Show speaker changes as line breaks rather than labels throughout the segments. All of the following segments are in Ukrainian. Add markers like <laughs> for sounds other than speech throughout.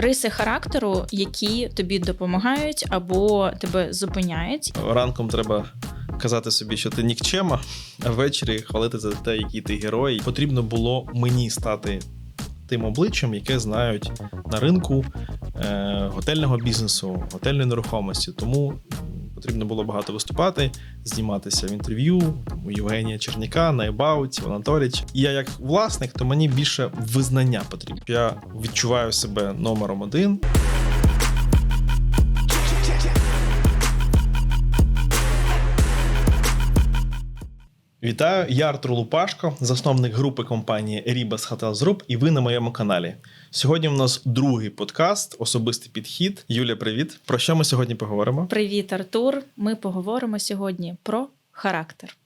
риси характеру, які тобі допомагають або тебе зупиняють.
Ранком треба казати собі, що ти нікчема, а ввечері хвалити за те, який ти герой. Потрібно було мені стати тим обличчям, яке знають на ринку е, готельного бізнесу, готельної нерухомості. Тому потрібно було багато виступати, зніматися в інтерв'ю у Євгенія Черняка, на Ебауті, в Анатоліч. І я як власник, то мені більше визнання потрібно. Я відчуваю себе номером один. Вітаю, я Артур Лупашко, засновник групи компанії Ribas Hotels Group, і ви на моєму каналі. Сьогодні у нас другий подкаст, особистий підхід. Юля, привіт. Про що ми сьогодні поговоримо?
Привіт, Артур! Ми поговоримо сьогодні про характер.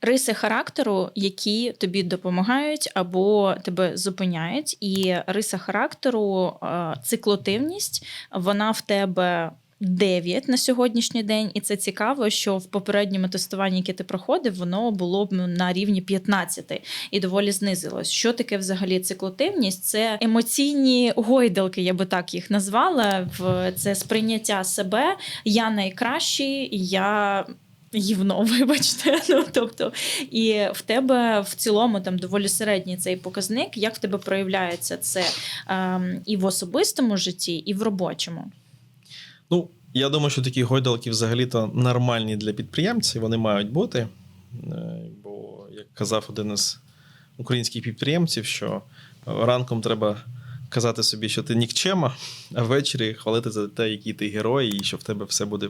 Риси характеру, які тобі допомагають або тебе зупиняють, і риса характеру, е, циклотивність, вона в тебе 9 на сьогоднішній день, і це цікаво, що в попередньому тестуванні, яке ти проходив, воно було б на рівні 15 і доволі знизилось. Що таке взагалі циклотивність? Це емоційні гойдалки, я би так їх назвала. Це сприйняття себе. Я найкращий, я. Гівно, <laughs> вибачте. Ну тобто, і в тебе в цілому там доволі середній цей показник. Як в тебе проявляється це ем, і в особистому житті, і в робочому?
Ну, я думаю, що такі гойдалки взагалі-то нормальні для підприємців, вони мають бути. Е, Бо, як казав один із українських підприємців, що ранком треба казати собі, що ти нікчема, а ввечері хвалити за те, який ти герой, і що в тебе все буде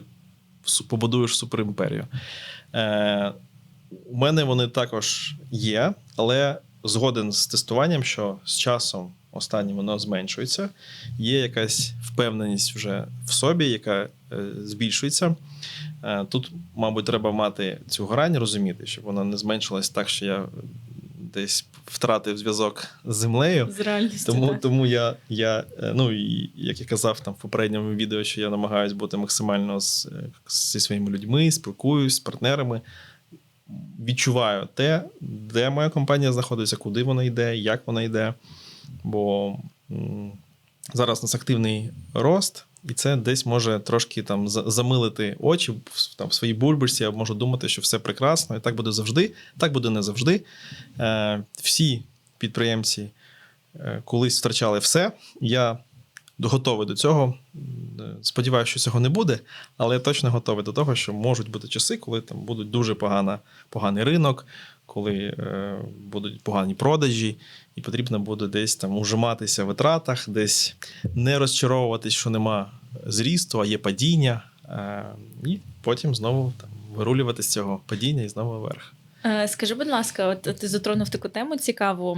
побудуєш суперімперію. Е, у мене вони також є, але згоден з тестуванням, що з часом останнім воно зменшується. Є якась впевненість вже в собі, яка е, збільшується. Е, тут, мабуть, треба мати цю грань, розуміти, щоб вона не зменшилась так, що я десь втратив зв'язок з землею.
З реальністю.
Тому,
так.
тому я, я, е, ну і як я казав там в попередньому відео, що я намагаюся бути максимально з, зі своїми людьми, спілкуюсь з партнерами, відчуваю те, де моя компанія знаходиться, куди вона йде, як вона йде. Бо зараз у нас активний рост, і це десь може трошки там замилити очі там, в своїй бульбашці. Я можу думати, що все прекрасно, і так буде завжди. Так буде не завжди. Е, всі підприємці е, колись втрачали все. Я готовий до цього. Е, Сподіваюся, що цього не буде, але я точно готовий до того, що можуть бути часи, коли там будуть дуже погана, поганий ринок, коли е, будуть погані продажі, і потрібно буде десь там ужиматися в витратах, десь не розчаровуватись, що нема зрісту, а є падіння, е, і потім знову там, вирулювати з цього падіння і знову вверх.
Е, Скажи, будь ласка, от ти затронув таку тему цікаву.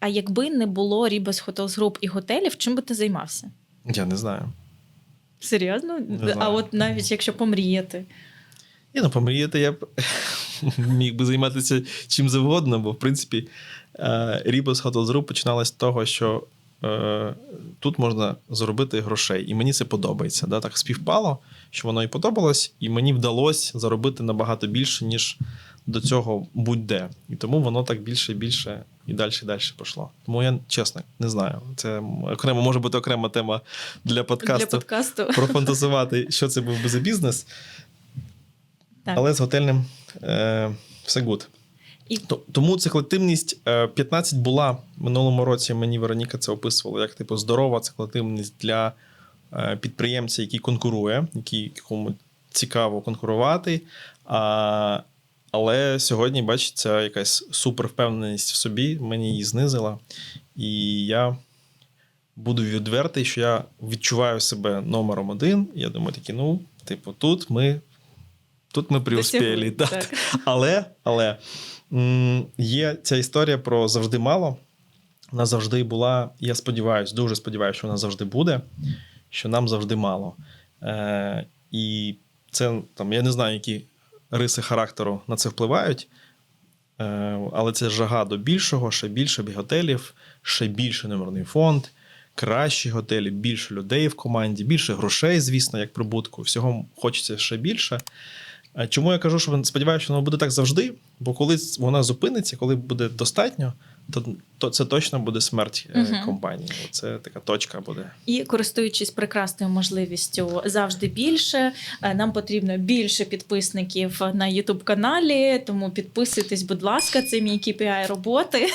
А якби не було Ribas Hotels Group і готелів, чим би ти займався?
Я не знаю.
Серйозно?
знаю.
А от навіть якщо помріяти.
І ну, помріяти я б <laughs> міг би займатися чим завгодно, бо в принципі е, Ribos Hotels Group починалась з того, що е, тут можна заробити грошей, і мені це подобається. Да? Так співпало, що воно і подобалось, і мені вдалося заробити набагато більше, ніж до цього будь-де. І тому воно так більше і більше і далі і далі пішло. Тому я чесно не знаю. Це окремо може бути окрема тема для подкасту.
Для подкасту.
Профантазувати, що це був би за бізнес.
Так.
Але з готельним е, все гуд.
І-
Тому циклотивність е, 15 була в минулому році. Мені Вероніка це описувала як типу здорова циклотивність для е, підприємця, який конкурує, який кому цікаво конкурувати. А, але сьогодні, бачиться, якась супервпевненість в собі мені її знизила. І я буду відвертий, що я відчуваю себе номером один. Я думаю, такі, ну, типу, тут ми. Тут ми преуспіли. Да.
так.
Але, але є ця історія про завжди мало. Вона завжди була, я сподіваюся, дуже сподіваюся, що вона завжди буде, що нам завжди мало. Е, і це там, я не знаю, які риси характеру на це впливають. Е, але це жага до більшого, ще більше готелів, ще більше номерний фонд, кращі готелі, більше людей в команді, більше грошей, звісно, як прибутку. Всього хочеться ще більше. Е, Чому я кажу, що сподіваюся, що воно буде так завжди, бо коли вона зупиниться, коли буде достатньо, то то це точно буде смерть
Мгм.
компанії. Це така точка буде.
І користуючись прекрасною можливістю завжди більше, е, нам потрібно більше підписників на youtube каналі. Тому підписуйтесь, будь ласка, це мій KPI роботи.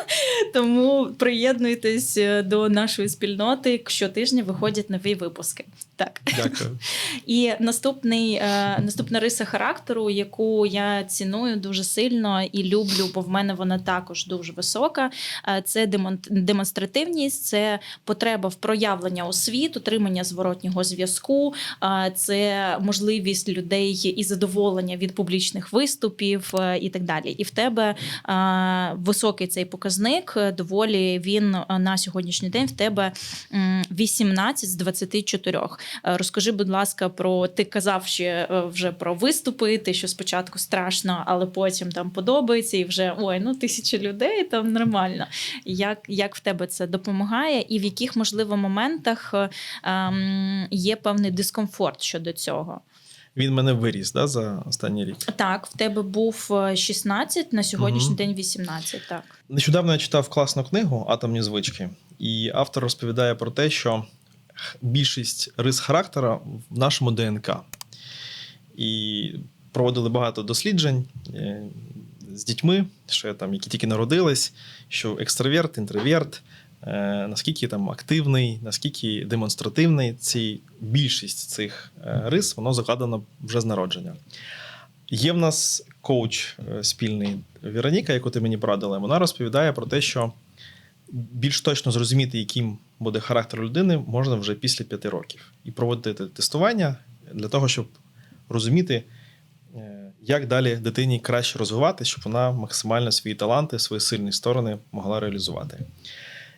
<laughs> Тому приєднуйтесь е, до нашої спільноти. Щотижня виходять нові випуски. Так.
Дякую. <laughs>
І наступний, наступна риса характеру, яку я ціную дуже сильно і люблю, бо в мене вона також дуже висока. Е, Це демон- демонстративність, це потреба в проявлення освіт, отримання зворотнього зв'язку, е, це можливість людей і задоволення від публічних виступів е, і так далі. І в тебе високий цей показник. Доволі він на сьогоднішній день в тебе м, 18 з 24. Е, Розкажи, будь ласка, про ти казав ще вже про виступи, те, що спочатку страшно, але потім там подобається, і вже ой, ну тисячі людей там нормально. Як, як в тебе це допомагає, і в яких можливо моментах е, ем, є певний дискомфорт щодо цього?
Він мене виріс да, за останній рік.
Так, в тебе був е, 16, на сьогоднішній
Мгм.
день 18, так.
Нещодавно я читав класну книгу Атомні звички, і автор розповідає про те, що більшість рис характера в нашому ДНК. І проводили багато досліджень е, з дітьми, що там, які тільки народились, що екстраверт, інтроверт, е, наскільки там активний, наскільки демонстративний. Ці більшість цих е, рис воно закладено вже з народження. Є в нас коуч е, спільний Вероніка, яку ти мені порадила. Вона розповідає про те, що більш точно зрозуміти, яким буде характер людини, можна вже після п'яти років. І проводити тестування для того, щоб розуміти, як далі дитині краще розвивати, щоб вона максимально свої таланти, свої сильні сторони могла реалізувати.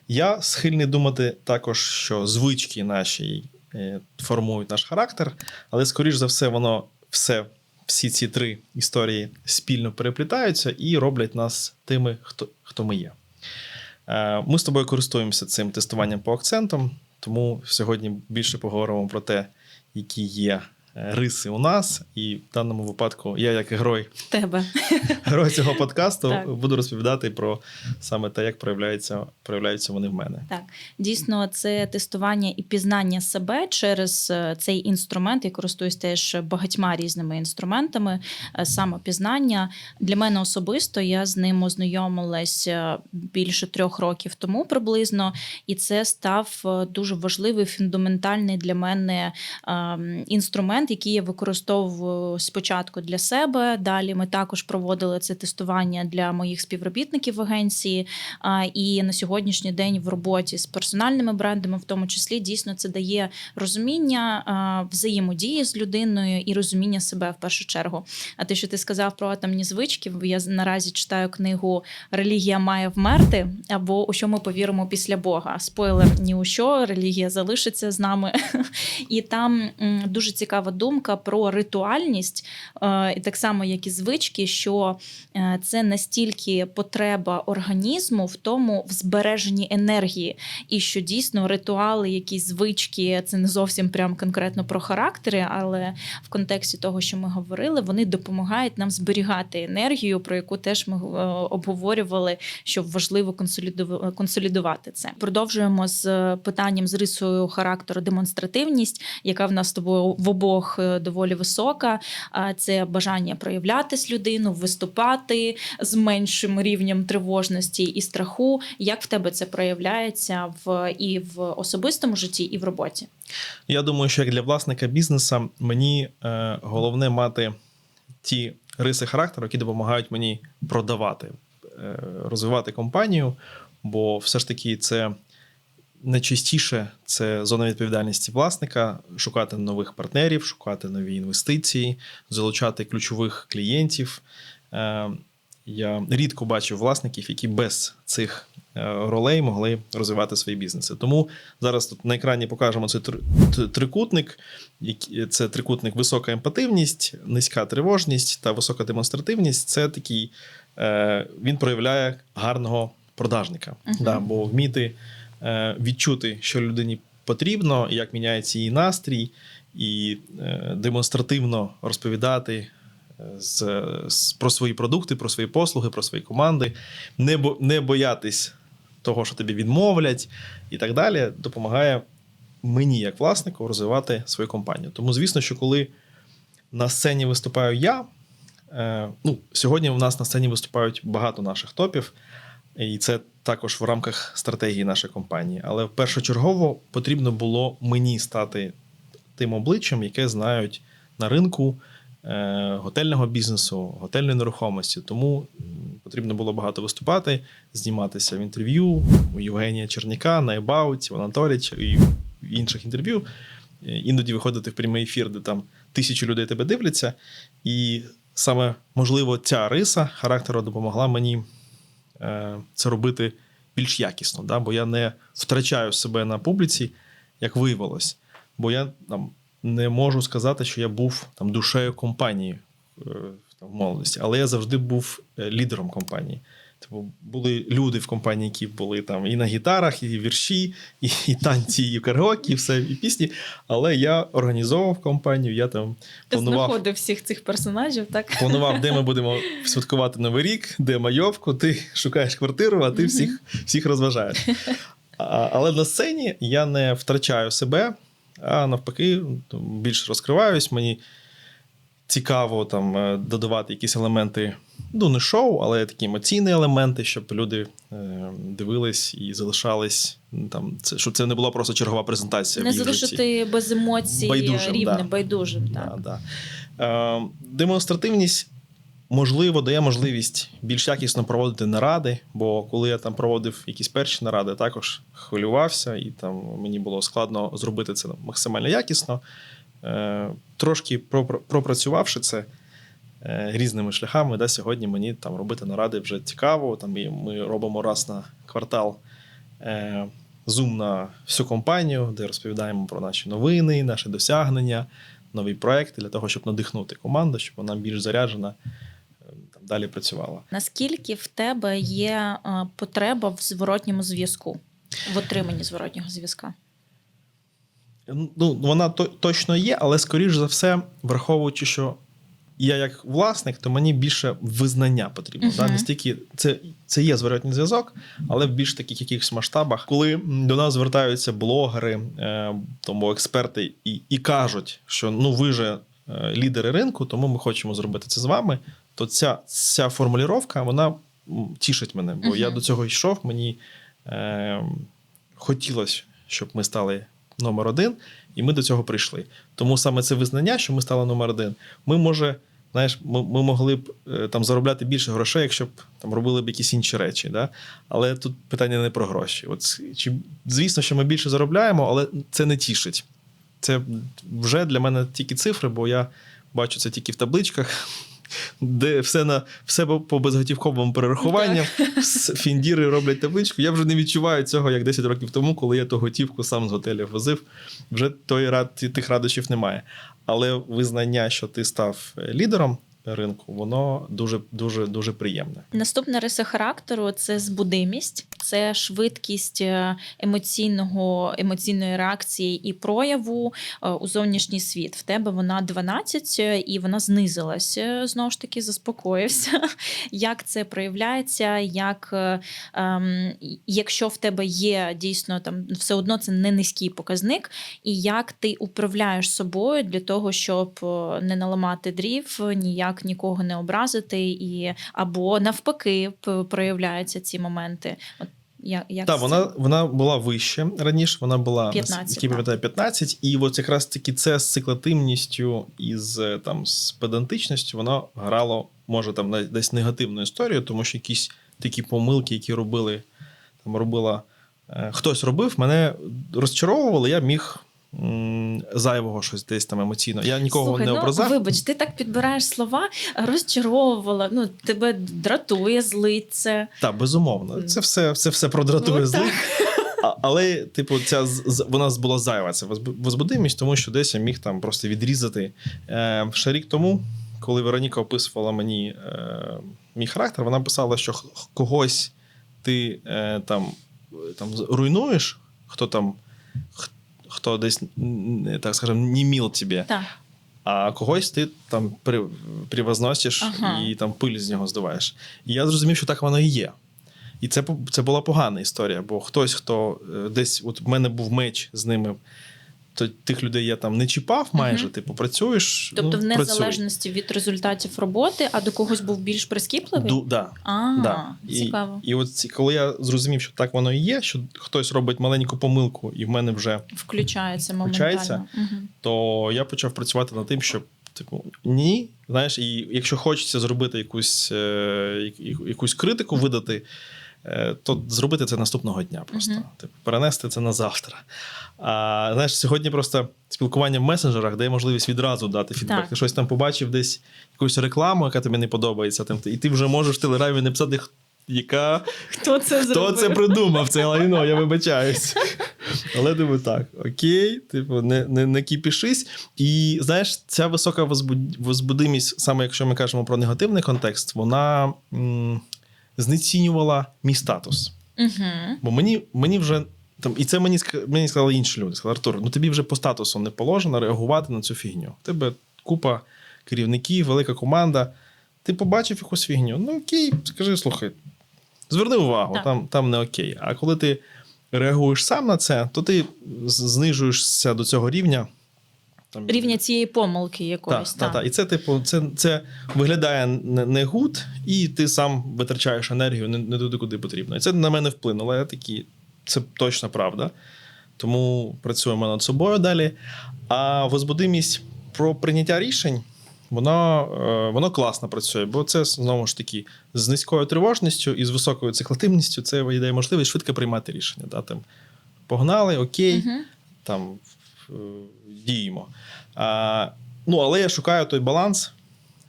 Я схильний думати також, що звички наші е, формують наш характер, але, скоріш за все, воно все, всі ці три історії спільно переплітаються і роблять нас тими, хто, хто ми є. Е, Ми з тобою користуємося цим тестуванням по акцентам, тому сьогодні більше поговоримо про те, які є е, риси у нас. І в даному випадку я, як герой,
тебе. <laughs>
герой цього подкасту,
Так.
буду розповідати про саме те, як проявляються, проявляються вони в мене.
Так, дійсно, це тестування і пізнання себе через е, цей інструмент. Я користуюсь теж багатьма різними інструментами. е, Самопізнання для мене особисто я з ним ознайомилась е, більше трьох років тому приблизно, і це став е, дуже важливий фундаментальний для мене ем, інструмент, який я використовую спочатку для себе. Далі ми також проводили це тестування для моїх співробітників в агенції. І на сьогоднішній день в роботі з персональними брендами, в тому числі, дійсно це дає розуміння взаємодії з людиною і розуміння себе в першу чергу. А те, що ти сказав про атомні звички, я наразі читаю книгу Релігія має вмерти або у що ми повіримо після Бога. Спойлер ні у що, релігія залишиться з нами. <laughs> І там дуже цікава думка про ритуальність, е, і так само, як і звички, що е, це настільки потреба організму в тому в збереженні енергії, і що дійсно ритуали, якісь звички, це не зовсім прям конкретно про характери, але в контексті того, що ми говорили, вони допомагають нам зберігати енергію, про яку теж ми е, обговорювали, що важливо консоліду- консолідувати це. Продовжуємо з питанням з рисою характеру демонстративність, яка в нас з тобою в обох е, доволі висока. Це бажання проявлятись людину, виступати з меншим рівнем тривожності і страху. Як в тебе це проявляється в і в особистому житті, і в роботі?
Я думаю, що як для власника бізнесу мені е, головне мати ті риси характеру, які допомагають мені продавати, е, розвивати компанію, бо все ж таки це найчастіше це зона відповідальності власника, шукати нових партнерів, шукати нові інвестиції, залучати ключових клієнтів. Е, я рідко бачив власників, які без цих е, ролей могли розвивати свої бізнеси. Тому зараз тут на екрані покажемо цей трикутник. Це трикутник висока емпативність, низька тривожність та висока демонстративність. Це такий, е, він проявляє гарного продажника.
Мгм.
Да, бо вміти е, відчути, що людині потрібно, як міняється її настрій, і е, демонстративно розповідати е, з, з, про свої продукти, про свої послуги, про свої команди, не, бо, не боятись того, що тобі відмовлять, і так далі, допомагає мені, як власнику, розвивати свою компанію. Тому, звісно, що коли на сцені виступаю я, е, ну, сьогодні у нас на сцені виступають багато наших топів, і це також в рамках стратегії нашої компанії. Але першочергово потрібно було мені стати тим обличчям, яке знають на ринку е, готельного бізнесу, готельної нерухомості. Тому потрібно було багато виступати, зніматися в інтерв'ю у Євгенія Черняка, на Ебауті, у Анатоліча і в інших інтерв'ю. Е, Іноді виходити в прямий ефір, де там тисячі людей тебе дивляться. І саме можливо ця риса характеру допомогла мені це робити більш якісно, да? бо я не втрачаю себе на публіці, як виявилось. Бо я там не можу сказати, що я був там душею компанії е, там, в молодості, але я завжди був е, лідером компанії. Типу, були люди в компанії, які були там і на гітарах, і вірші, і, і танці, і караоке, і все, і пісні. Але я організовував компанію, я там
Ти
планував
знаходив всіх цих персонажів, так?
планував, де ми <laughs> будемо святкувати Новий рік, де майовку, ти шукаєш квартиру, а ти всіх, всіх розважаєш. А, але на сцені я не втрачаю себе, а навпаки, більш розкриваюсь. Мені цікаво там е, додавати якісь елементи, ну не шоу, але такі емоційні елементи, щоб люди е, дивились і залишались. Там, це, щоб це не була просто чергова презентація.
Не залишити без емоцій
Байдужим,
рівним,
да.
байдужим. Так.
Да, да. Е, демонстративність, можливо, дає можливість більш якісно проводити наради, бо коли я там проводив якісь перші наради, також хвилювався, і там мені було складно зробити це максимально якісно. Е, трошки пропр- пропрацювавши це е, різними шляхами, да, сьогодні мені там робити наради вже цікаво. Там ми робимо раз на квартал. Е, Зум на всю компанію, де розповідаємо про наші новини, наші досягнення, нові проекти для того, щоб надихнути команду, щоб вона більш заряджена е, далі працювала.
Наскільки в тебе є е, потреба в зворотньому зв'язку, в отриманні зворотнього зв'язка?
Ну, вона то, точно є, але скоріш за все, враховуючи, що я як власник, то мені більше визнання потрібно. Да?
Мгм.
Не стільки це, це є зворотній зв'язок, але в більш таких якихось масштабах, коли до нас звертаються блогери, е, тому експерти і, і кажуть, що ну ви же е, лідери ринку, тому ми хочемо зробити це з вами. То ця, ця формулювання, вона тішить мене, бо
Мгм.
я до цього йшов, мені е, хотілося, щоб ми стали номер один, і ми до цього прийшли. Тому саме це визнання, що ми стали номер один, ми може. Знаєш, ми, ми могли б е, там заробляти більше грошей, якщо б там робили б якісь інші речі. Да? Але тут питання не про гроші. От, чи, звісно, що ми більше заробляємо, але це не тішить. Це вже для мене тільки цифри, бо я бачу це тільки в табличках, де все на все по- безготівковому перерахуванню. Фіндіри роблять табличку. Я вже не відчуваю цього, як 10 років тому, коли я ту готівку сам з готелів возив. Вже той рад, тих радощів немає. Але визнання, що ти став е, лідером ринку, воно дуже дуже дуже приємне.
Наступна риса характеру це збудимість, це швидкість е, емоційного, емоційної реакції і прояву е, у зовнішній світ. В тебе вона 12 е, і вона знизилася. Знову ж таки, заспокоївся. <laughs> Як це проявляється? Як ем, якщо в тебе є дійсно там все одно це не низький показник, і як ти управляєш собою для того, щоб не наламати дрів, ніяк нікого не образити, і або навпаки проявляються ці моменти. От як, як
Так, вона, вона була вище раніше, вона була
15,
наскільки
так.
пам'ятаю, 15, і от якраз таки це з циклативністю і з там з педантичністю воно грало, може, там десь негативну історію, тому що якісь такі помилки, які робили, там робила е, хтось робив, мене розчаровували, я міг зайвого щось десь там емоційно. Я нікого
Слухай,
не
ну,
образав.
Вибач, ти так підбираєш слова, розчаровувала. Ну, тебе дратує, злить це.
Так, безумовно. Це все, це все про
Ну,
дратує. А, але, типу, ця вона була зайва, це возбудимість, тому що десь я міг там просто відрізати. Е, ще рік тому, коли Вероніка описувала мені е, мій характер, вона писала, що когось ти е, там, там руйнуєш, хто там, хто десь, так скажемо, не міл тебе,
Так.
а когось ти там привозносиш
Ага.
і там пиль з нього здуваєш. І я зрозумів, що так воно і є. І це, це була погана історія, бо хтось, хто е, десь, от в мене був меч з ними, тих людей я там не чіпав майже,
Мгм.
типу, працюєш.
Тобто,
ну,
в незалежності від результатів роботи, а до когось був більш прискіпливий?
Ду, да,
А,
да.
цікаво.
І, і от коли я зрозумів, що так воно і є, що хтось робить маленьку помилку, і в мене вже
Включається
Включається?
моментально. Угу.
то я почав працювати над тим, щоб типу ні. Знаєш, і якщо хочеться зробити якусь, е, якусь критику видати, то зробити це наступного дня просто.
Мгм.
Типу, перенести це на завтра. А знаєш, сьогодні просто спілкування в месенджерах дає можливість відразу дати фідбек.
Так.
Ти щось там побачив десь якусь рекламу, яка тобі не подобається, там, і ти вже можеш в телеграмі написати, яка
Хто це
Хто
зробив?
це придумав? Це лайно, я вибачаюсь. Але думаю, так, окей, типу, не, не, не кіпішись. І знаєш, ця висока возбуд- возбудимість, саме якщо ми кажемо про негативний контекст, вона м, знецінювала мій статус.
Угу.
Бо мені, мені вже. Там, і це мені, мені сказали інші люди. Сказали, Артур, ну тобі вже по статусу не положено реагувати на цю фігню. У тебе купа керівників, велика команда. Ти побачив якусь фігню. Ну окей, скажи, слухай, зверни увагу,
Так.
там, там не окей. А коли ти реагуєш сам на це, то ти знижуєшся до цього рівня. Там,
Рівня цієї помилки
так,
якоїсь.
так, так. І це, типу, це, це виглядає не, гуд, і ти сам витрачаєш енергію не, не туди, куди потрібно. І це на мене вплинуло. Я такий, це точно правда. Тому працюємо над собою далі. А возбудимість про прийняття рішень, воно, е, воно класно працює, бо це знову ж таки з низькою тривожністю і з високою циклативністю це дає можливість швидко приймати рішення. Да? Там, погнали, окей,
Угу.
там е, діємо. А, ну, але я шукаю той баланс,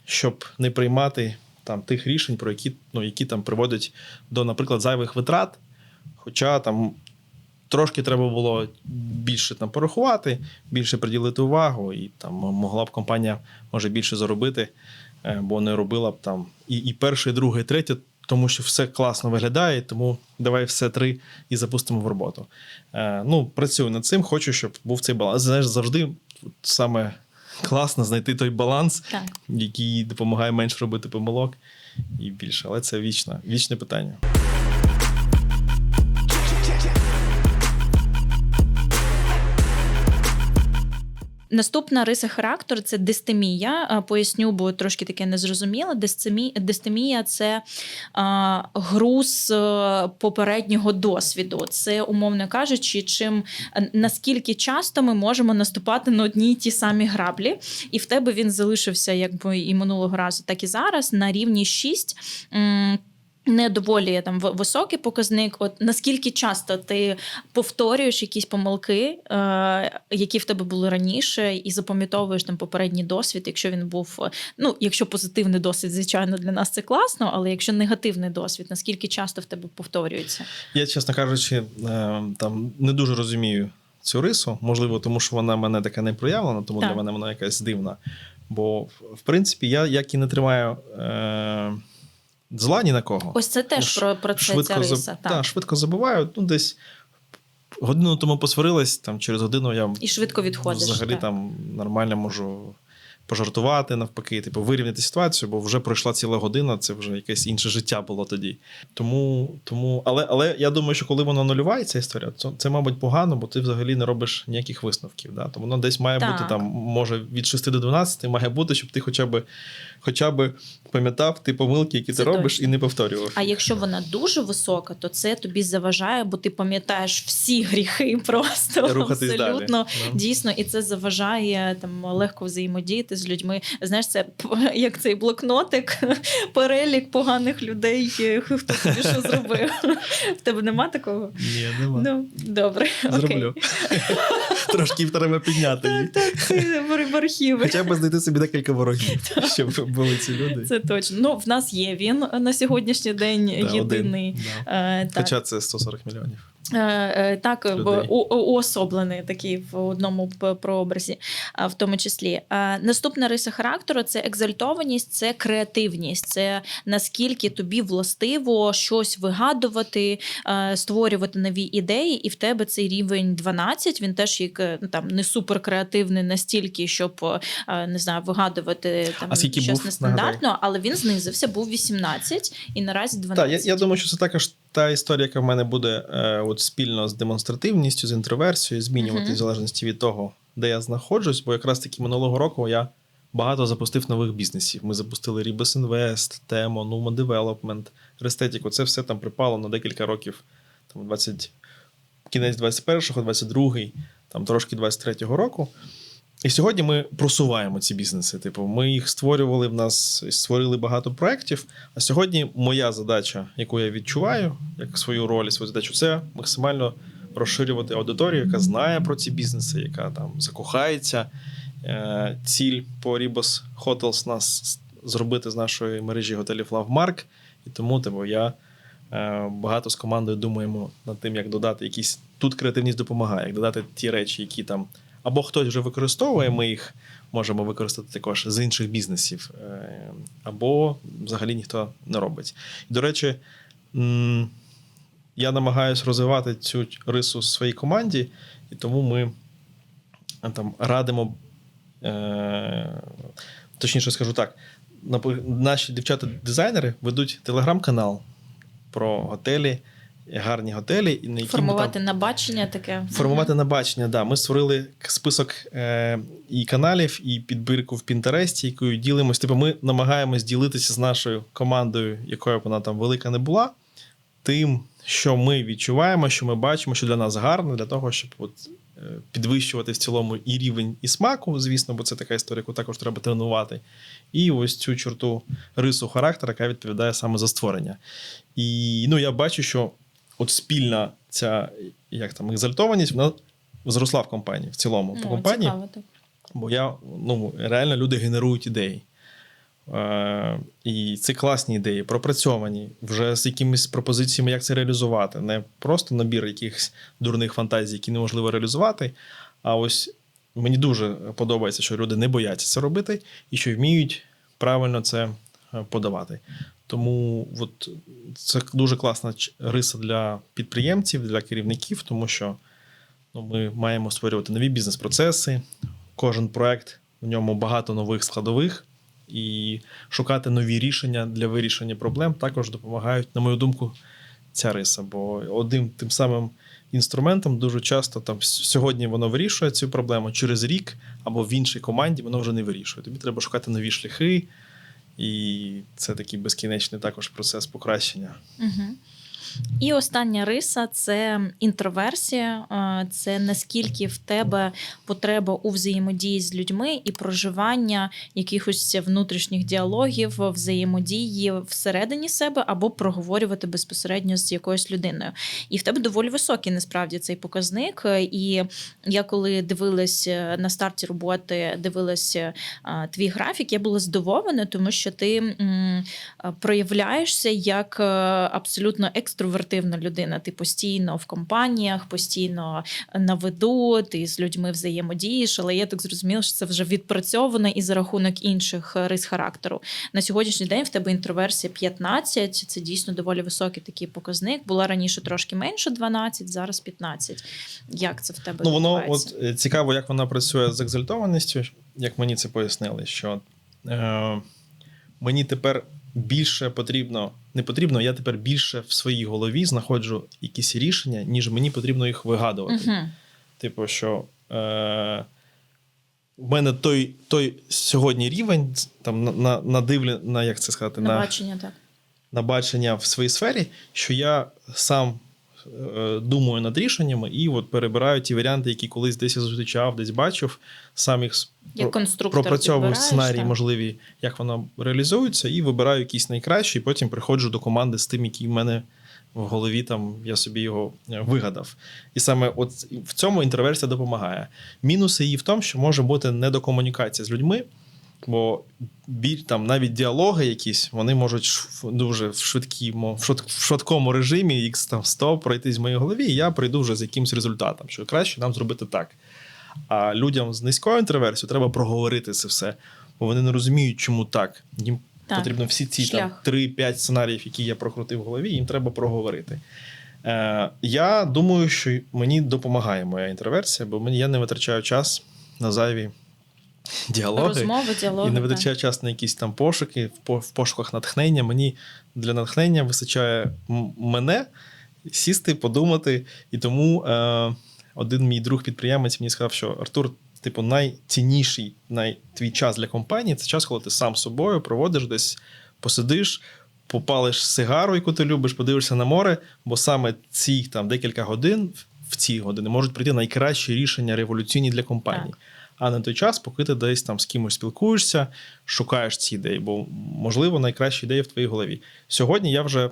щоб не приймати там тих рішень, про які, ну, які там приводять до, наприклад, зайвих витрат. Хоча там трошки треба було більше там порахувати, більше приділити увагу, і там могла б компанія може більше заробити, е, бо не робила б там і, і перше, і друге, і третє, тому що все класно виглядає, тому давай все три і запустимо в роботу. Е, ну, працюю над цим, хочу, щоб був цей баланс. Знаєш, завжди саме класно знайти той баланс,
Так.
який допомагає менше робити помилок і більше. Але це вічне, вічне питання.
Наступна риса характеру це дистемія. Поясню, бо трошки таке незрозуміло. Дистемія, це груз е, попереднього досвіду. Це, умовно кажучи, чим наскільки часто ми можемо наступати на одні й ті самі граблі, і в тебе він залишився якби і минулого разу, так і зараз на рівні 6. Не доволі там високий показник. От наскільки часто ти повторюєш якісь помилки, е, які в тебе були раніше, і запам'ятовуєш там попередній досвід, якщо він був. е, Ну, якщо позитивний досвід, звичайно, для нас це класно, але якщо негативний досвід, наскільки часто в тебе повторюється?
Я, чесно кажучи, е, там не дуже розумію цю рису. Можливо, тому що вона мене така не проявлена, тому
Так.
для мене вона якась дивна. Бо, в принципі, я як і не тримаю е, зла ні на кого.
Ось це теж
Ш-
про, про це ця
заб-
риса.
та,
Так.
швидко забуваю. Ну, десь годину тому посварилась, там, через годину я
І швидко відходиш.
взагалі
так.
там нормально можу пожартувати навпаки, типу, вирівняти ситуацію, бо вже пройшла ціла година, це вже якесь інше життя було тоді. Тому, тому, але, але я думаю, що коли воно ця історія, це, це, мабуть, погано, бо ти взагалі не робиш ніяких висновків. Да? Тому воно десь має
Так.
бути там, може, від 6 до 12 має бути, щоб ти хоча б, хоча б пам'ятав ті помилки, які
Це
ти робиш,
точно.
і не повторював.
А якщо вона дуже висока, то це тобі заважає, бо ти пам'ятаєш всі гріхи <laughs> просто
Рухатись
абсолютно
Да.
Дійсно, і це заважає там легко взаємодіяти з людьми. Знаєш, це <laughs> як цей блокнотик, <laughs> перелік поганих людей, е, хто тобі що зробив. <laughs> В тебе нема такого?
Ні, нема.
Ну, добре.
Зроблю. Трошки треба підняти.
Так, так.
Хоча б знайти собі декілька ворогів, щоб були ці люди.
Це точно. Ну, в нас є він на сьогоднішній день єдиний. Е.
Хоча це 140 мільйонів.
Е, е, Так, уособлений такий в одному прообразі, в тому числі. Е, Наступна риса характеру це екзальтованість, це креативність, це наскільки тобі властиво щось вигадувати, створювати нові ідеї, і в тебе цей рівень 12, він теж як ну, там не супер креативний настільки, щоб не знаю, вигадувати там
А
щось
був?
нестандартно, але він знизився, був 18 і наразі 12.
Так, я, я думаю, що це також та історія, яка в мене буде е, от спільно з демонстративністю, з інтроверсією, змінювати в залежності від того, де я знаходжусь, бо якраз таки минулого року я багато запустив нових бізнесів. Ми запустили Ribus Invest, Temo, Numa Development, Restetic. Це все там припало на декілька років, там 20, кінець 21-го, 22-й, там трошки 23-го року. І сьогодні ми просуваємо ці бізнеси. Типу, ми їх створювали в нас, створили багато проєктів. А сьогодні моя задача, яку я відчуваю, як свою роль, свою задачу, це максимально розширювати аудиторію, яка знає про ці бізнеси, яка там закохається. Е, Ціль по Ribos Hotels нас зробити з нашої мережі готелів Lovemark. І тому типу, я е, багато з командою думаємо над тим, як додати якісь. Тут креативність допомагає, як додати ті речі, які там або хтось вже використовує, ми їх можемо використати також з інших бізнесів, е, або взагалі ніхто не робить. І, до речі, я намагаюся розвивати цю рису в своїй команді, і тому ми е, там радимо. Е, точніше скажу так: наші дівчата-дизайнери ведуть телеграм-канал про готелі, гарні готелі, і на які
Формувати
там,
набачення таке.
формувати на бачення. Да. Ми створили список е, і каналів, і підбірку в Пінтересті, якою ділимось. Типу, ми намагаємось ділитися з нашою командою, якою б вона там велика не була, тим, що ми відчуваємо, що ми бачимо, що для нас гарно, для того, щоб от, е, підвищувати в цілому і рівень і смаку, звісно, бо це така історія, яку також треба тренувати. І ось цю чорту рису характеру, яка відповідає саме за створення. І ну, я бачу, що от спільна ця як там екзальтованість, вона зросла в компанії в цілому. По компанії,
цікаво, так.
бо я ну реально люди генерують ідеї. Е, і це класні ідеї, пропрацьовані вже з якимись пропозиціями, як це реалізувати. Не просто набір якихось дурних фантазій, які неможливо реалізувати. А ось мені дуже подобається, що люди не бояться це робити і що вміють правильно це е, подавати. Тому от, це дуже класна риса для підприємців, для керівників, тому що ну, ми маємо створювати нові бізнес-процеси. Кожен проект в ньому багато нових складових, і шукати нові рішення для вирішення проблем також допомагають, на мою думку, ця риса. Бо одним тим самим інструментом дуже часто там сьогодні воно вирішує цю проблему через рік або в іншій команді воно вже не вирішує. Тобі треба шукати нові шляхи, і це такий безкінечний також процес покращення.
Угу. І остання риса це інтроверсія. Е, Це наскільки в тебе потреба у взаємодії з людьми і проживання якихось внутрішніх діалогів, взаємодії всередині себе або проговорювати безпосередньо з якоюсь людиною. І в тебе доволі високий насправді цей показник. І я коли дивилась е, на старті роботи, дивилась е, твій графік, я була здивована, тому що ти проявляєшся як абсолютно екстровертивна людина. Ти постійно в компаніях, постійно на виду, ти з людьми взаємодієш, але я так зрозуміла, що це вже відпрацьовано і за рахунок інших е, рис характеру. На сьогоднішній день в тебе інтроверсія 15, це дійсно доволі високий такий показник. Була раніше трошки менше 12, зараз 15. Як це в тебе
Ну, воно от е, цікаво, як вона працює з екзальтованістю, як мені це пояснили, що е, мені тепер більше потрібно, не потрібно, я тепер більше в своїй голові знаходжу якісь рішення, ніж мені потрібно їх вигадувати.
Мгм.
Типу, що е, в мене той, той сьогодні рівень, там на, на, на дивлі, на як це сказати,
На
на,
бачення, так.
на бачення в своїй сфері, що я сам думаю над рішеннями і от перебираю ті варіанти, які колись десь я зустрічав, десь бачив, сам їх
Як
про- пропрацьовую сценарії
так.
можливі, як воно реалізується, і вибираю якийсь найкращий, і потім приходжу до команди з тим, який в мене в голові там я собі його е, вигадав. І саме от в цьому інтроверсія допомагає. Мінуси її в тому, що може бути недокомунікація з людьми. Бо біль, там навіть діалоги якісь, вони можуть дуже в швидкому, в швид- в швидкому режимі їх там 100 пройти з моїй голові, і я прийду вже з якимось результатом, що краще нам зробити так. А людям з низькою інтроверсією треба проговорити це все, бо вони не розуміють, чому так. Їм
Так.
потрібно всі ці там, 3-5 сценаріїв, які я прокрутив в голові, їм треба проговорити. Е, я думаю, що мені допомагає моя інтроверсія, бо мені, я не витрачаю час на зайві діалоги.
Розмови, діалоги.
І не витрачаю час на якісь там пошуки, в, пошуках натхнення. Мені для натхнення вистачає мене сісти, подумати. І тому е, один мій друг підприємець мені сказав, що Артур, типу, найцінніший най, твій час для компанії це час, коли ти сам з собою проводиш десь, посидиш. Попалиш сигару, яку ти любиш, подивишся на море, бо саме ці там декілька годин в ці години можуть прийти найкращі рішення революційні для компанії.
Так.
А на той час, поки ти десь там з кимось спілкуєшся, шукаєш ці ідеї, бо можливо найкращі ідеї в твоїй голові. Сьогодні я вже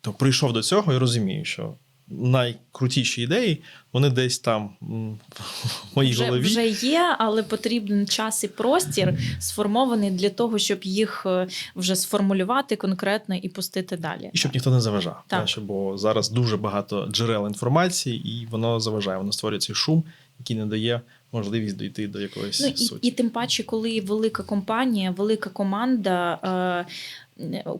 то, прийшов до цього і розумію, що найкрутіші ідеї вони десь там в моїй
вже,
голові.
вже є, але потрібен час і простір сформований для того, щоб їх е, вже сформулювати конкретно і пустити далі.
І щоб ніхто не заважав.
Так.
Так. що, бо зараз дуже багато джерел інформації, і воно заважає, воно створює цей шум, який не дає можливість дійти до якоїсь
Ну і,
суті.
і тим паче, коли велика компанія, велика команда. Е,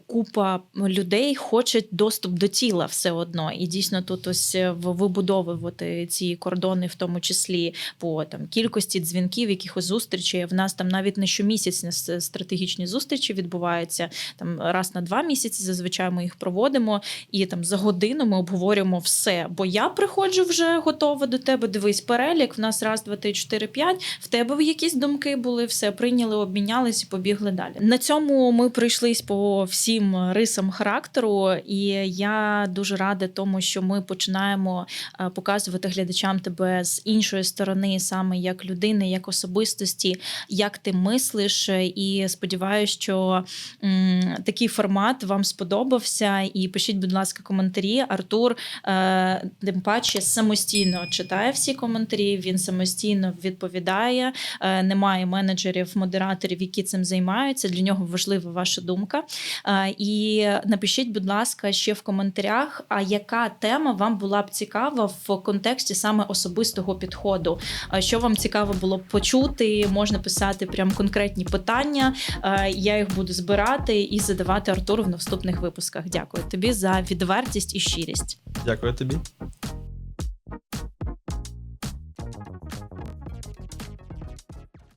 Купа людей хочуть доступ до тіла все одно, і дійсно тут ось е, вибудовувати ці кордони, в тому числі по там кількості дзвінків, якихось зустрічей. В нас там навіть не щомісяцні с- стратегічні зустрічі відбуваються там раз на два місяці. Зазвичай ми їх проводимо, і там за годину ми обговорюємо все. Бо я приходжу вже готова до тебе. Дивись, перелік. В нас раз, два, три, чотири, п'ять. В тебе якісь думки були, все прийняли, обмінялись і побігли далі. На цьому ми пройшлись по всім рисам характеру, і я дуже рада тому, що ми починаємо е, показувати глядачам тебе з іншої сторони, саме як людини, як особистості, як ти мислиш. І сподіваюся, що м, такий формат вам сподобався. І пишіть, будь ласка, коментарі. Артур е, тим паче самостійно читає всі коментарі. Він самостійно відповідає. Е, немає менеджерів, модераторів, які цим займаються. Для нього важлива ваша думка. Е, І напишіть, будь ласка, ще в коментарях, а яка тема вам була б цікава в контексті саме особистого підходу? Е, Що вам цікаво було б почути? Можна писати прям конкретні питання. Е, Я їх буду збирати і задавати Артуру в наступних випусках. Дякую тобі за відвертість і щирість.
Дякую тобі.